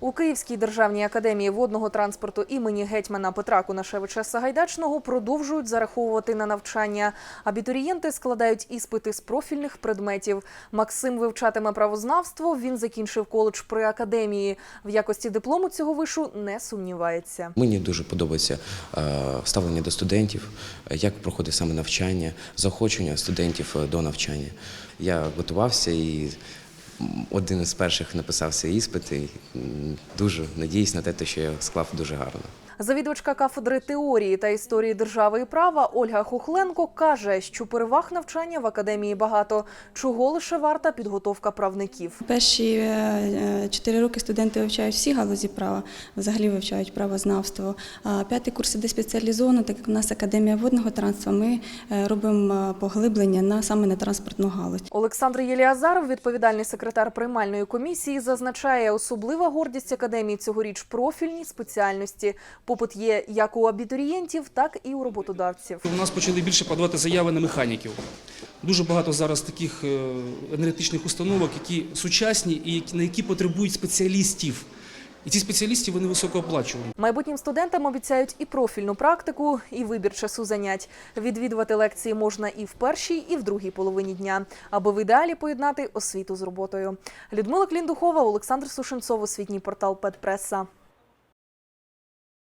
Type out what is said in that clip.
У Київській державній академії водного транспорту імені гетьмана Петра Кунашевича Сагайдачного продовжують зараховувати на навчання. Абітурієнти складають іспити з профільних предметів. Максим вивчатиме правознавство. Він закінчив коледж при академії. В якості диплому цього вишу не сумнівається. Мені дуже подобається е, ставлення до студентів, як проходить саме навчання, заохочення студентів е, до навчання. Я готувався і один із перших написався іспит. І дуже надіюсь на те, що я склав дуже гарно. Завідувачка кафедри теорії та історії держави і права Ольга Хухленко каже, що переваг навчання в академії багато, чого лише варта підготовка правників. Перші е, е, чотири роки студенти вивчають всі галузі права, взагалі вивчають правознавство. А п'ятий курс іде спеціалізовано, так як у нас академія водного транспорту, ми е, робимо поглиблення на саме на транспортну галузь. Олександр Єліазаров, відповідальний секретар приймальної комісії, зазначає, особлива гордість академії цьогоріч профільні спеціальності. Попит є як у абітурієнтів, так і у роботодавців. У нас почали більше подавати заяви на механіків. Дуже багато зараз таких е, енергетичних установок, які сучасні і на які потребують спеціалістів. І ці спеціалісти вони високооплачувані. Майбутнім студентам обіцяють і профільну практику, і вибір часу занять. Відвідувати лекції можна і в першій, і в другій половині дня, аби в ідеалі поєднати освіту з роботою. Людмила Кліндухова, Олександр Сушенцов, освітній портал Педпреса.